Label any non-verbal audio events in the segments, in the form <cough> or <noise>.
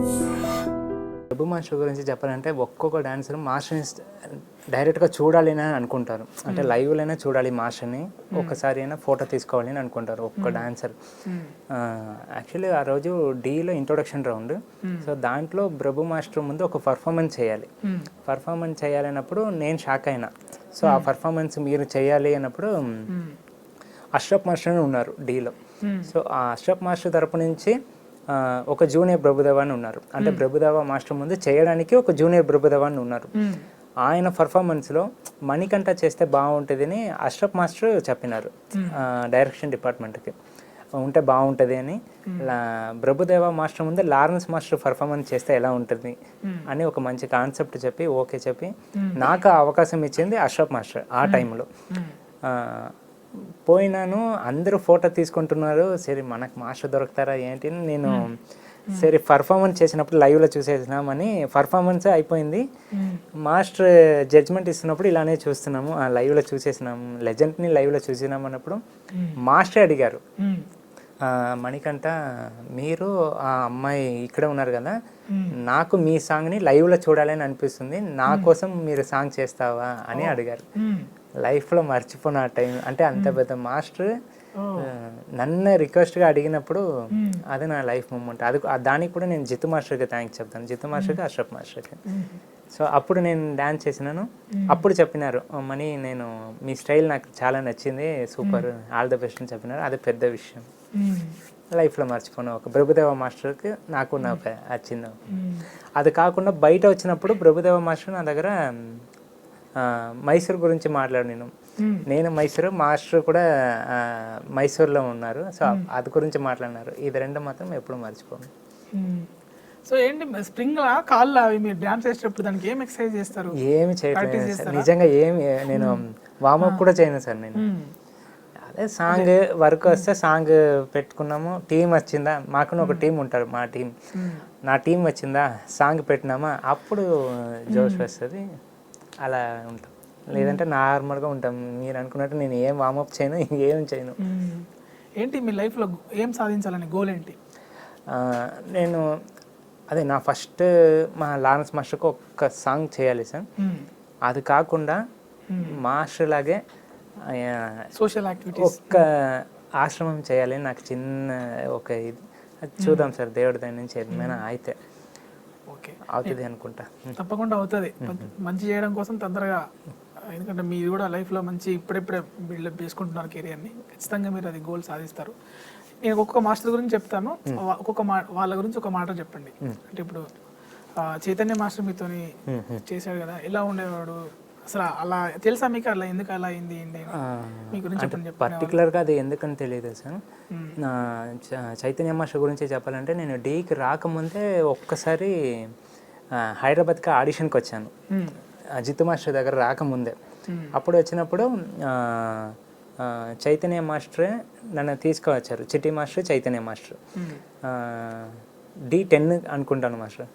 డబ్బు మాస్టర్ గురించి చెప్పాలంటే ఒక్కొక్క డాన్సర్ మాస్టర్ని డైరెక్ట్గా చూడాలి అని అనుకుంటారు. అంటే లైవ్లోనే చూడాలి మాస్టర్ని. ఒక్కసారి అయినా ఫోటో తీసుకోవాలి అని అనుకుంటారు ఒక్క డాన్సర్. యాక్చువల్లీ ఆ రోజు డీలో ఇంట్రొడక్షన్ రౌండ్. సో దాంట్లో ప్రభు మాస్టర్ ముందు ఒక పర్ఫార్మెన్స్ చేయాలి. పర్ఫార్మెన్స్ చేయాలన్నప్పుడు నేను షాక్ అయినా. సో ఆ పర్ఫార్మెన్స్ మీరు చేయాలి అన్నప్పుడు అష్రఫ్ మాస్టర్ ఉన్నారు డీలో. సో ఆ అష్రఫ్ మాస్టర్ తరపు నుంచి ఒక జూనియర్ ప్రభుదేవ అని ఉన్నారు. అంటే ప్రభుదేవ మాస్టర్ ముందు చేయడానికి ఒక జూనియర్ ప్రభుదేవ అని ఉన్నారు ఆయన పర్ఫార్మెన్స్లో మణికంఠ చేస్తే బాగుంటుందని అష్రఫ్ మాస్టర్ చెప్పినారు. డైరెక్షన్ డిపార్ట్మెంట్కి. ఉంటే బాగుంటుంది అని. ప్రభుదేవ మాస్టర్ ముందు లారెన్స్ మాస్టర్ పర్ఫార్మెన్స్ చేస్తే ఎలా ఉంటుంది? అని ఒక మంచి కాన్సెప్ట్ చెప్పి ఓకే చెప్పి నాకు అవకాశం ఇచ్చింది అష్రఫ్ మాస్టర్ ఆ టైంలో. పోయినాను అందరూ ఫోటో తీసుకుంటున్నారు. సరే మనకు మాస్టర్ దొరుకుతారా ఏంటి అని నేను సరే పర్ఫార్మెన్స్ చేసినప్పుడు లైవ్లో చూసేసినామని పర్ఫార్మెన్స్ అయిపోయింది. మాస్టర్ జడ్జ్మెంట్ ఇస్తున్నప్పుడు ఇలానే చూస్తున్నాము. ఆ లైవ్లో చూసేసినాము. లెజెండ్ని లైవ్లో చూసినాము అన్నప్పుడు మాస్టర్ అడిగారు. ఆ, మణికంఠ మీరు ఆ అమ్మాయి ఇక్కడే ఉన్నారు కదా నాకు మీ సాంగ్ని లైవ్లో చూడాలని అనిపిస్తుంది. నా కోసం మీరు సాంగ్ చేస్తావా అని అడిగారు. లైఫ్లో మర్చిపోయిన ఆ టైం. అంటే అంత పెద్ద మాస్టర్ నన్ను రిక్వెస్ట్గా అడిగినప్పుడు అది నా లైఫ్ మూమెంట్. అది దానికి కూడా నేను జితు మాస్టర్కి థ్యాంక్స్ చెప్తాను. జితు మాస్టర్కి అష్రఫ్ మాస్టర్కి. సో అప్పుడు నేను డ్యాన్స్ చేసినాను. అప్పుడు చెప్పినారు "ఓ, మణి నేను మీ స్టైల్ నాకు చాలా నచ్చింది సూపర్ ఆల్ ద బెస్ట్ అని చెప్పినారు. అది పెద్ద విషయం. లైఫ్లో మర్చిపోయిన ఒక ప్రభుదేవ మాస్టర్కి నాకు నా ఒక వచ్చింది ఒక. అది కాకుండా బయట వచ్చినప్పుడు ప్రభుదేవ మాస్టర్ నా దగ్గర మైసూర్ గురించి మాట్లాడు నేను. నేను మైసూరు మాస్టర్ కూడా మైసూర్లో ఉన్నారు. సో అది గురించి మాట్లాడినారు. ఇది రెండు మాత్రం ఎప్పుడు మర్చిపోను. సో ఏంటి స్ప్రింగ్ కాళ్ళు అవి మీరు డాన్స్ చేసేటప్పుడు దానికి ఏం ఎక్సర్సైజ్ చేస్తారు? ఏమి చేయట్లేదు నిజంగా ఏమి నేను వామప్ కూడా చేయను సార్ నేను. అదే సాంగ్ వర్క్ వస్తే సాంగ్ పెట్టుకున్నాము. టీం వచ్చిందా? మాకు ఒక టీం ఉంటారు మా టీం. నా టీం వచ్చిందా? సాంగ్ పెట్టినామా? అప్పుడు జోష్ వస్తుంది. అలా ఉంటాం. లేదంటే నార్మల్గా ఉంటాం. మీరు అనుకున్నట్టు నేను ఏం వామప్ చేయను ఏం చేయను. ఏంటి మీ లైఫ్లో ఏం సాధించాలని గోల్ ఏంటి? నేను అదే నా ఫస్ట్ మా లారెన్స్ మాస్టర్కి ఒక్క సాంగ్ చేయాలి సార్. అది కాకుండా మాస్టర్ లాగే సోషల్ యాక్టివిటీస్ ఒక్క ఆశ్రమం చేయాలి. నాకు చిన్న ఒక ఇది. చూద్దాం సార్ దేవుడి దాని నుంచి ఏమైనా అయితే. ఓకే. అవుతుంది అనుకుంటా. తప్పకుండా అవుతుంది. మంచి చేయడం కోసం తొందరగా ఎందుకంటే మీరు కూడా లైఫ్లో మంచి ఇప్పుడిప్పుడే బిల్డప్ చేసుకుంటున్నారు కెరియర్ని. ఖచ్చితంగా మీరు అది గోల్ సాధిస్తారు. నేను ఒక్కొక్క మాస్టర్ గురించి చెప్తాను. ఒక్కొక్క మా వాళ్ళ గురించి ఒక మాట చెప్పండి. అంటే ఇప్పుడు చైతన్య మాస్టర్ మీతోని చేశాడు కదా. ఎలా ఉండేవాడు? అసలు అలా తెలుసా మీకు? అలా ఎందుకు అలా అయింది ఏంటి అని? మీ గురించి చెప్పండి. చెప్పండి పర్టికులర్గా అది ఎందుకని తెలియదు సార్. నా చైతన్య మాస్టర్ గురించి చెప్పాలంటే నేను డీకి రాకముందే ఒక్కసారి హైదరాబాద్కి ఆడిషన్కి వచ్చాను. మ్మ్. ఆ జితు మాస్టర్ దగ్గర రాకముందే. అప్పుడు వచ్చినప్పుడు చైతన్య మాస్టరే నన్ను తీసుకువచ్చారు. Chitti master Chaitanya master. Dhee ten అనుకుంటాను మాస్టర్.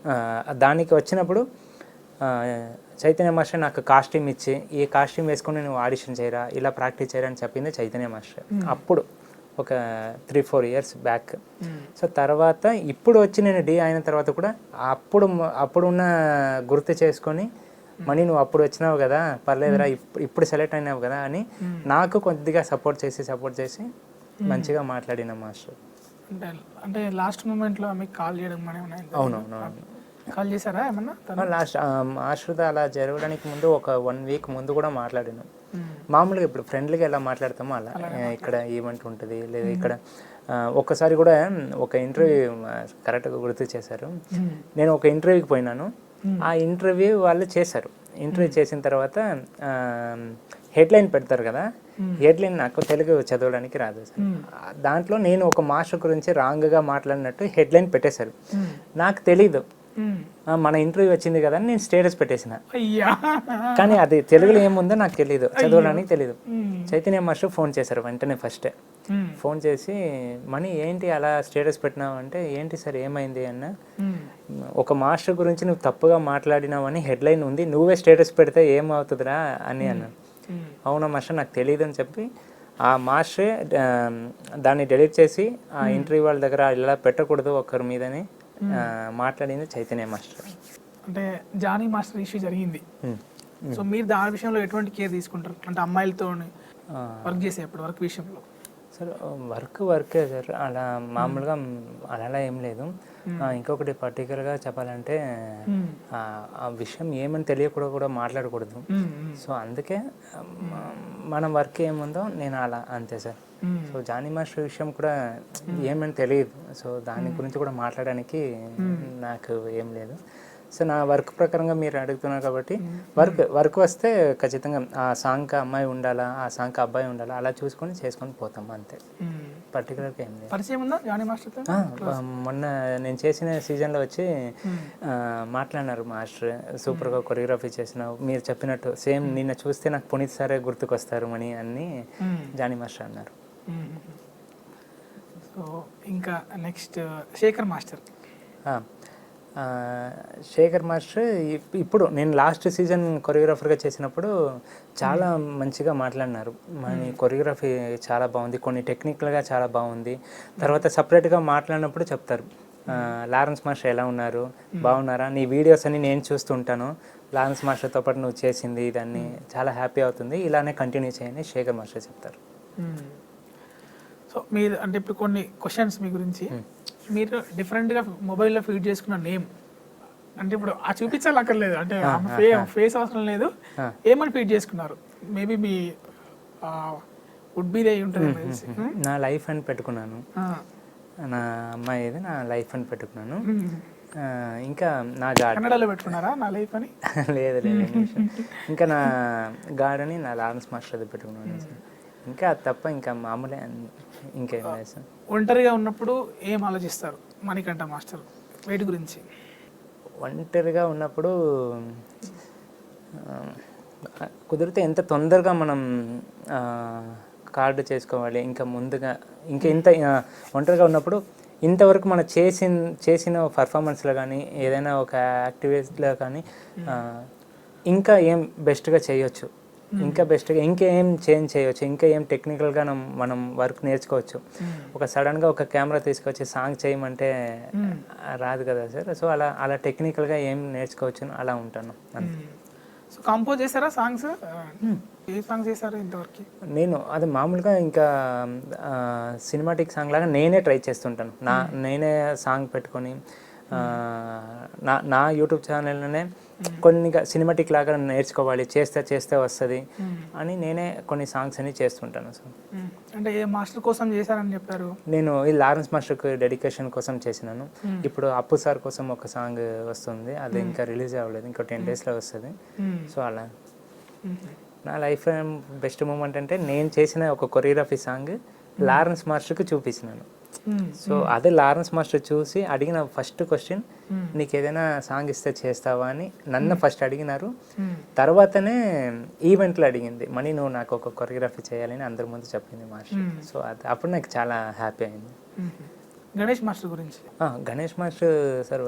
దానికి వచ్చినప్పుడు చైతన్య మాస్టర్ నాకు కాస్ట్యూమ్ ఇచ్చి ఈ కాస్ట్యూమ్ వేసుకొని నువ్వు ఆడిషన్ చేయరా ఇలా ప్రాక్టీస్ చేయరా అని చెప్పింది చైతన్య మాస్టర్. అప్పుడు ఒక three four years back. So తర్వాత ఇప్పుడు వచ్చి నేను డి అయిన తర్వాత కూడా అప్పుడు అప్పుడున్న గుర్తు చేసుకొని మనీ నువ్వు అప్పుడు వచ్చినావు కదా పర్లేదురా ఇప్పుడు సెలెక్ట్ అయినావు కదా అని నాకు కొద్దిగా సపోర్ట్ చేసి సపోర్ట్ చేసి మంచిగా మాట్లాడిన మాస్టర్. అంటే అంటే లాస్ట్ మూమెంట్లో మీకు కాల్ చేయడం? అవునవును కాల్ చేశారా ఏమన్నా? లాస్ట్ మాస్టర్తో అలా జరగడానికి ముందు ఒక వన్ వీక్ ముందు కూడా మాట్లాడాను. మ్మ్. మామూలుగా ఇప్పుడు ఫ్రెండ్లీగా ఎలా మాట్లాడతామో అలా. ఇక్కడ ఈవెంట్ ఉంటుంది లేదా ఇక్కడ ఒక్కసారి కూడా ఒక ఇంటర్వ్యూ కరెక్ట్గా గుర్తు చేశారు. నేను ఒక ఇంటర్వ్యూకి పోయినాను. ఆ ఇంటర్వ్యూ వాళ్ళు చేశారు. ఇంటర్వ్యూ చేసిన తర్వాత హెడ్లైన్ పెడతారు కదా. హెడ్లైన్ నాకు తెలుగు చదవడానికి రాదు సార్ దాంట్లో నేను ఒక మాస్టర్ గురించి రాంగ్గా మాట్లాడినట్టు హెడ్లైన్ పెట్టేశారు. నాకు తెలీదు. మన ఇంటర్వ్యూ వచ్చింది కదా అని నేను స్టేటస్ పెట్టేసిన. కానీ అది తెలుగులో ఏముందో నాకు తెలియదు చదవడానికి తెలియదు. చైతన్య మాస్టర్ ఫోన్ చేశారు వెంటనే ఫస్టే. ఫోన్ చేసి మనీ ఏంటి అలా స్టేటస్ పెట్టినావు అంటే ఏంటి సార్ ఏమైంది? అన్న. ఒక మాస్టర్ గురించి నువ్వు తప్పుగా మాట్లాడినావని హెడ్లైన్ ఉంది నువ్వే స్టేటస్ పెడితే ఏమవుతుందిరా? అని అన్నాను. అవునా మాస్టర్ నాకు తెలియదు అని చెప్పి ఆ మాస్టరే దాన్ని డెలీట్ చేసి ఆ ఇంటర్వ్యూ వాళ్ళ దగ్గర ఇలా పెట్టకూడదు ఒకరి మీదని. మాట్లాడింది చైతన్య మాస్టర్. అంటే జానీ మాస్టర్ ఇష్యూ జరిగింది. సో మీరు దాని విషయంలో ఎటువంటి కేర్ తీసుకుంటారు? అంటే అమ్మాయిలతో వర్క్ చేసేప్పుడు వర్క్ విషయంలో. సార్ వర్క్ వర్కే సార్. అలా మామూలుగా అలా ఏం లేదు. ఇంకొకటి పర్టికులర్గా చెప్పాలంటే. ఆ, విషయం ఏమని తెలియకూడదు కూడా మాట్లాడకూడదు. సో అందుకే మన వర్క్ ఏముందో నేను అలా అంతే సార్. సో జానీ మాస్టర్ విషయం కూడా ఏమని తెలియదు. సో దాని గురించి కూడా మాట్లాడడానికి నాకు ఏం లేదు. సో నా వర్క్ ప్రకారంగా మీరు అడుగుతున్నారు కాబట్టి వర్క్ వర్క్ వస్తే ఖచ్చితంగా ఆ సాంగ్కి అమ్మాయి ఉండాలా ఆ సాంగ్కి అబ్బాయి ఉండాలా అలా చూసుకొని చేసుకొని పోతాం అంతే. పర్టికులర్గా ఏం లేదు. పరిచయం ఉందా జానీ మాస్టర్తో ఆ, మొన్న నేను చేసిన సీజన్లో వచ్చి మాట్లాడినారు మాస్టర్. సూపర్గా కొరియోగ్రఫీ చేసినావు మీరు చెప్పినట్టు సేమ్ నిన్న చూస్తే నాకు పునీత్ సారే గుర్తుకొస్తారు అని అన్ని. జానీ మాస్టర్ అన్నారు. సో ఇంకా next Shekhar master. Shekhar master ఇప్- ఇప్పుడు నేను లాస్ట్ సీజన్ కొరియోగ్రాఫర్గా చేసినప్పుడు చాలా మంచిగా మాట్లాడినారు. మన కొరియోగ్రఫీ చాలా బాగుంది కొన్ని టెక్నికల్గా చాలా బాగుంది. తర్వాత సపరేట్గా మాట్లాడినప్పుడు చెప్తారు. ఆ, లారెన్స్ మాస్టర్ ఎలా ఉన్నారు? బాగున్నారా? నీ వీడియోస్ అన్ని నేను చూస్తుంటాను లారెన్స్ మాస్టర్తో పాటు నువ్వు చేసింది ఇదన్నీ చాలా హ్యాపీ అవుతుంది. ఇలానే కంటిన్యూ చేయని శేఖర్ మాస్టర్ చెప్తారు. సో మీరు అంటే ఇప్పుడు కొన్ని క్వశ్చన్స్ మీ గురించి. మీరు డిఫరెంట్గా మొబైల్లో ఫీడ్ చేసుకున్న నేమ్ అంటే ఇప్పుడు ఆ చూపించాలి అక్కర్లేదు అంటే ఫేస్ అవసరం లేదు. ఏమని ఫీడ్ చేసుకున్నారు? మేబీ మీ వుడ్ బీదే ఉంటుంది నాకు తెలిసి. నా లైఫ్ అని పెట్టుకున్నాను. నా అమ్మాయి ఇది నా లైఫ్ అని పెట్టుకున్నాను. ఇంకా నా గాడ్. కన్నడలో పెట్టుకున్నారా నా లైఫ్ అని? <laughs> లేదు లేదు. ఇంకా నా గాడ్ అని నా లారెన్స్ మాస్టర్ అది పెట్టుకున్నాను. ఇంకా తప్ప ఇంకా మామూలే. ఇంకేం లేదు సార్. ఒంటరిగా ఉన్నప్పుడు ఏం ఆలోచిస్తారు? మణికంఠ మాస్టర్ వెయిట్ గురించి? ఒంటరిగా ఉన్నప్పుడు కుదిరితే ఎంత తొందరగా మనం కార్డు చేసుకోవాలి ఇంకా ముందుగా ఇంకా ఇంత ఒంటరిగా ఉన్నప్పుడు ఇంతవరకు మనం చేసిన చేసిన పర్ఫార్మెన్స్లో కానీ ఏదైనా ఒక యాక్టివిటీలో కానీ ఇంకా ఏం బెస్ట్గా చేయొచ్చు. ఇంకా బెస్ట్గా ఇంకా ఏం చేంజ్ చేయొచ్చు ఇంకా ఏం టెక్నికల్గా మనం వర్క్ నేర్చుకోవచ్చు. ఒక సడన్గా ఒక కెమెరా తీసుకొచ్చి సాంగ్ చేయమంటే రాదు కదా సార్. సో అలా అలా టెక్నికల్గా ఏం నేర్చుకోవచ్చు అలా ఉంటాను. సో కంపోజ్ చేశారా సాంగ్స్ ఏ సాంగ్స్ చేశారు ఇంతవరకు? నేను అది మామూలుగా ఇంకా సినిమాటిక్ సాంగ్ లాగా నేనే ట్రై చేస్తుంటాను. నా నేనే సాంగ్ పెట్టుకొని నా నా యూట్యూబ్ ఛానల్లోనే కొన్ని సినిమాటిక్ లాగా నేర్చుకోవాలి చేస్తే చేస్తే వస్తుంది అని నేనే కొన్ని సాంగ్స్ అని చేస్తుంటాను మ్మ్. అంటే ఏ మాస్టర్ కోసం చేశారని చెప్పారు? నేను ఈ లారెన్స్ మాస్టర్కి డెడికేషన్ కోసం చేసినాను. ఇప్పుడు అప్పు సార్ కోసం ఒక సాంగ్ వస్తుంది అది ఇంకా రిలీజ్ అవ్వలేదు ఇంకో టెన్ డేస్లో వస్తుంది. సో అలా. నా లైఫ్ బెస్ట్ మూమెంట్ అంటే నేను చేసిన ఒక కొరియోగ్రఫీ సాంగ్ లారెన్స్ మాస్టర్కి చూపించినాను. సో అదే లారెన్స్ మాస్టర్ చూసి అడిగిన ఫస్ట్ క్వశ్చన్. నీకు ఏదైనా సాంగ్ ఇస్తే చేస్తావా అని నన్ను ఫస్ట్ అడిగినారు. తర్వాతనే ఈవెంట్లో అడిగింది మనీ నువ్వు నాకు ఒక కొరియోగ్రఫీ చేయాలని అందరి ముందు చెప్పింది మాస్టర్. సో అది అప్పుడు నాకు చాలా హ్యాపీ అయింది. గణేష్ మాస్టర్ గురించి. గణేష్ మాస్టర్ సార్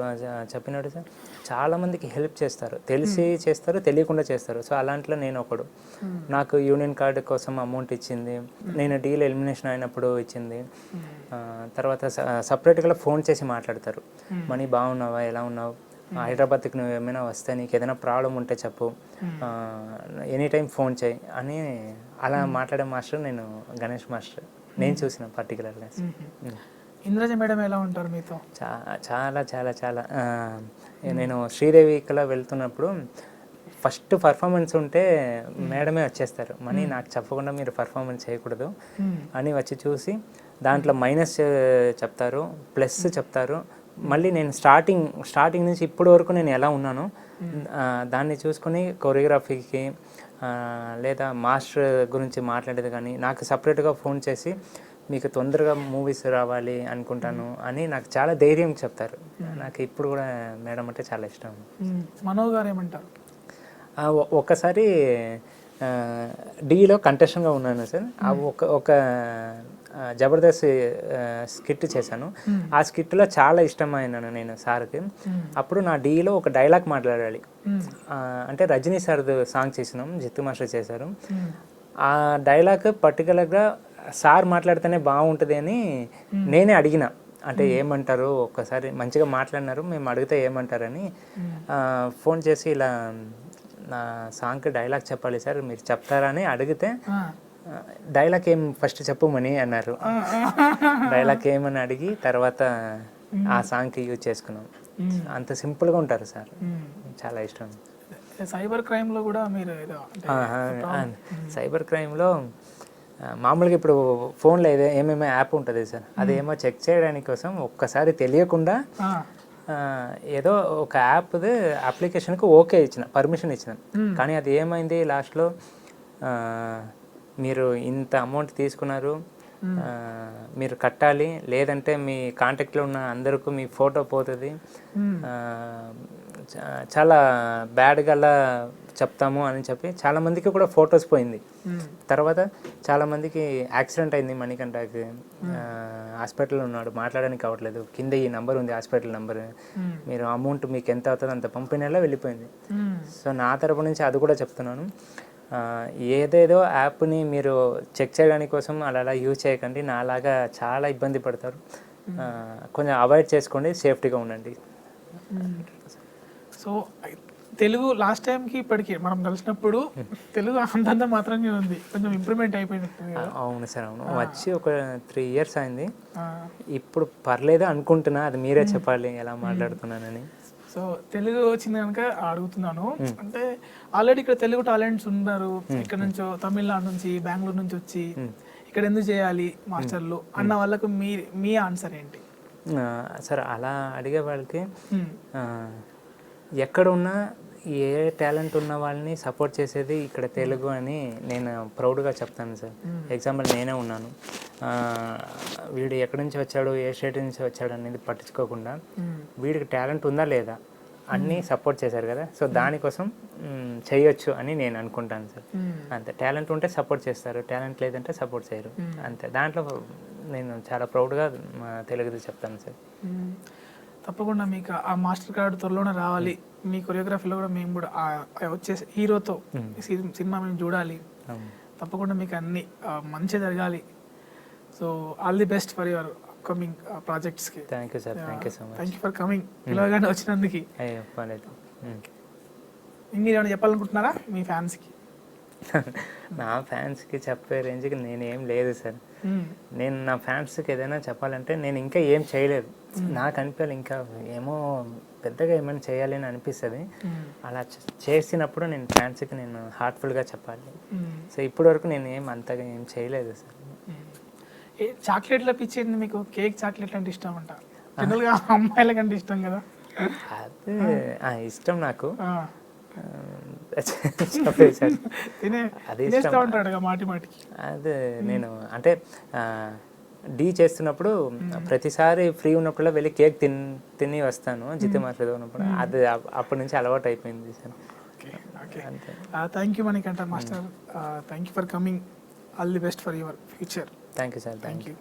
చెప్పినట్టు సార్ చాలా మందికి హెల్ప్ చేస్తారు. తెలిసి చేస్తారు తెలియకుండా చేస్తారు. సో అలాంటిలో నేను ఒకడు. నాకు యూనియన్ కార్డు కోసం అమౌంట్ ఇచ్చింది. నేను డీల్ ఎలిమినేషన్ అయినప్పుడు ఇచ్చింది. తర్వాత సపరేట్గా ఫోన్ చేసి మాట్లాడతారు. మనీ బాగున్నావా? ఎలా ఉన్నావు? హైదరాబాద్కి నువ్వు ఏమైనా వస్తే నీకు ఏదైనా ప్రాబ్లం ఉంటే చెప్పు. ఎనీ టైం ఫోన్ చేయి అని అలా మాట్లాడే మాస్టర్ నేను గణేష్ మాస్టర్. నేను చూసిన పర్టికులర్గా ఇంద్రజ మేడం ఎలా ఉంటారు మీతో? చాలా చాలా చాలా. నేను శ్రీదేవి ఇక్కడ వెళ్తున్నప్పుడు ఫస్ట్ పర్ఫార్మెన్స్ ఉంటే మేడమే వచ్చేస్తారు. మనీ నాకు చెప్పకుండా మీరు పర్ఫార్మెన్స్ చేయకూడదు. అని వచ్చి చూసి దాంట్లో మైనస్ చెప్తారు ప్లస్ చెప్తారు. మళ్ళీ నేను స్టార్టింగ్ స్టార్టింగ్ నుంచి ఇప్పటి వరకు నేను ఎలా ఉన్నానో దాన్ని చూసుకొని కొరియోగ్రఫీకి లేదా మాస్టర్ గురించి మాట్లాడేది కానీ నాకు సపరేట్గా ఫోన్ చేసి మీకు తొందరగా మూవీస్ రావాలి అనుకుంటాను అని నాకు చాలా ధైర్యం చెప్తారు. నాకు ఇప్పుడు కూడా మేడం అంటే చాలా ఇష్టం. మనో గారు ఏమంటారు? ఒక్కసారి డీలో కంటెస్టెంట్గా ఉన్నాను సార్. ఆ ఒక ఒక జబర్దస్త్ స్కిట్ చేశాను. ఆ స్కిట్లో చాలా ఇష్టమైనాను నేను సార్కి. అప్పుడు నా డీలో ఒక డైలాగ్ మాట్లాడాలి. అంటే రజనీ సార్ది సాంగ్ చేసినాం జిత్తు మాస్టర్ చేశారు. ఆ డైలాగ్ పర్టికులర్గా సార్ మాట్లాడితేనే బాగుంటుంది అని నేనే అడిగిన. అంటే ఏమంటారు? ఒక్కసారి మంచిగా మాట్లాడినారు మేము అడిగితే ఏమంటారని. ఫోన్ చేసి ఇలా నా సాంగ్కి డైలాగ్ చెప్పాలి సార్ మీరు చెప్తారా అని అడిగితే డైలాగ్ ఏం ఫస్ట్ చెప్పమని అన్నారు. డైలాగ్ ఏమని అడిగి తర్వాత ఆ సాంగ్కి యూజ్ చేసుకున్నాం. అంత సింపుల్గా ఉంటారు సార్. చాలా ఇష్టం. సైబర్ క్రైమ్లో కూడా మీరు సైబర్ క్రైమ్లో మామూలుగా ఇప్పుడు ఫోన్లో ఏదో ఏమేమో యాప్ ఉంటుంది సార్. అదేమో చెక్ చేయడానికి కోసం ఒక్కసారి తెలియకుండా ఏదో ఒక యాప్ది అప్లికేషన్కి ఓకే ఇచ్చిన పర్మిషన్ ఇచ్చిన. కానీ అది ఏమైంది లాస్ట్లో? మీరు ఇంత అమౌంట్ తీసుకున్నారు ఆ, మీరు కట్టాలి లేదంటే మీ కాంటాక్ట్లో ఉన్న అందరికీ మీ ఫోటో పోతుంది. చాలా బ్యాడ్గా చెప్తాము అని చెప్పి చాలా మందికి కూడా ఫొటోస్ పోయింది. తర్వాత చాలా మందికి యాక్సిడెంట్ అయింది మణికంఠకి. హాస్పిటల్లో ఉన్నాడు. మాట్లాడడానికి అవ్వట్లేదు కింద ఈ నంబర్ ఉంది హాస్పిటల్ నంబర్. మీరు అమౌంట్ మీకు ఎంత అవుతుందో అంత పంపిణీలా వెళ్ళిపోయింది. సో నా తరపు నుంచి అది కూడా చెప్తున్నాను. ఏదేదో యాప్ని మీరు చెక్ చేయడానికి కోసం అలా అలా యూజ్ చేయకండి. నాలాగా చాలా ఇబ్బంది పడతారు. కొంచెం అవాయిడ్ చేసుకోండి. సేఫ్టీగా ఉండండి. సో తెలుగు లాస్ట్ టైంకి ఇప్పటికి మనం కలిసినప్పుడు తెలుగు అంతంత మాత్రంగా ఉంది. కొంచెం ఇంప్రూవ్మెంట్ అయిపోయింది అవును సార్ అవును. వచ్చి ఒక త్రీ ఇయర్స్ అయింది. ఇప్పుడు పర్లేదు అనుకుంటున్నా అది మీరే చెప్పాలి ఎలా మాట్లాడుతున్నానని. సో తెలుగు వచ్చింది కనుక అడుగుతున్నాను. అంటే ఆల్రెడీ ఇక్కడ తెలుగు టాలెంట్స్ ఉన్నారు. ఇక్కడ నుంచో తమిళనాడు నుంచి బెంగళూరు నుంచి వచ్చి ఇక్కడ ఎందుకు చేయాలి మాస్టర్లు అన్న వాళ్ళకు మీ మీ ఆన్సర్ ఏంటి? సార్ అలా అడిగే వాళ్ళకి మ్మ్. ఏ టాలెంట్ ఉన్న వాళ్ళని సపోర్ట్ చేసేది ఇక్కడ తెలుగు అని నేను ప్రౌడ్గా చెప్తాను సార్. ఎగ్జాంపుల్ నేనే ఉన్నాను. వీడు ఎక్కడి నుంచి వచ్చాడు ఏ స్టేట్ నుంచి వచ్చాడు అనేది పట్టించుకోకుండా. వీడికి టాలెంట్ ఉందా లేదా అన్నీ సపోర్ట్ చేశారు కదా. సో దానికోసం చేయొచ్చు అని నేను అనుకుంటాను సార్. అంతే. టాలెంట్ ఉంటే సపోర్ట్ చేస్తారు టాలెంట్ లేదంటే సపోర్ట్ చేయరు. అంతే. దాంట్లో నేను చాలా ప్రౌడ్గా తెలుగుది చెప్తాను సార్. తప్పకుండా మీకు ఆ మాస్టర్ కార్డ్ త్వరలోనే రావాలి. మీ కొరియోగ్రఫీలో కూడా మేము కూడా వచ్చే హీరోతో సి- సినిమా మేము చూడాలి. అవును. తప్పకుండా మీకు అన్ని మంచి జరగాలి. So all the best for your upcoming ప్రాజెక్ట్స్కి. Thank you sir thank you so much thank you for coming పిలవగానే వచ్చినందుకు. మీరు ఏమైనా చెప్పాలనుకుంటున్నారా మీ ఫ్యాన్స్కి? <laughs> నా ఫ్యాన్స్కి చెప్పే రేంజ్కి నేనేం లేదు సార్ నేను నా ఫ్యాన్స్కి ఏదైనా చెప్పాలంటే నేను ఇంకా ఏం చేయలేదు. నాకు అనిపించాలి ఇంకా ఏమో పెద్దగా ఏమైనా చేయాలి అని అనిపిస్తుంది. అలా చేసినప్పుడు నేను ఫ్యాన్స్కి నేను హార్ట్ఫుల్గా చెప్పాలి. సో ఇప్పటి వరకు నేను ఏం అంతగా ఏం చేయలేదు సార్. చాక్లెట్ల పిచ్చింది మీకు కేక్ చాక్లెట్ అంటే ఇష్టం అంట. జనరల్గా అమ్మాయిల కంటే ఇష్టం కదా? అది ఇష్టం నాకు. <laughs> తినే అది మాటి మాటికి. అదే నేను అంటే డీ చేస్తున్నప్పుడు ప్రతిసారి ఫ్రీ ఉన్నప్పుడు వెళ్ళి కేక్ తిన్ తిని వస్తాను. జితే మాస్టర్ ఉన్నప్పుడు. అది అప్- అప్పటి నుంచి అలవాటు అయిపోయింది సార్. Okay okay. అంతే. Thank you Manikanta master. Thank you for coming all the best for your future thank you sir thank you